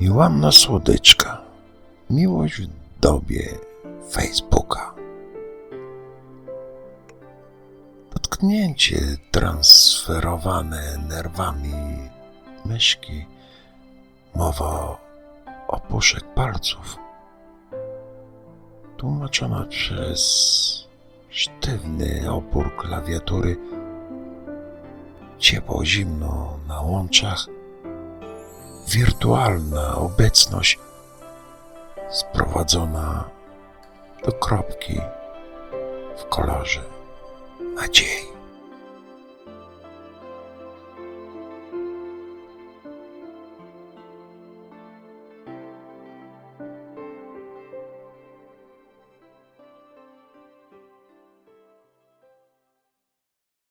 Joanna Słodyczka. Miłość w dobie Facebooka. Dotknięcie transferowane nerwami myszki. Mowa o puszek palców. Tłumaczona przez sztywny opór klawiatury. Ciepło-zimno na łączach wirtualna obecność sprowadzona do kropki w kolorze nadziei.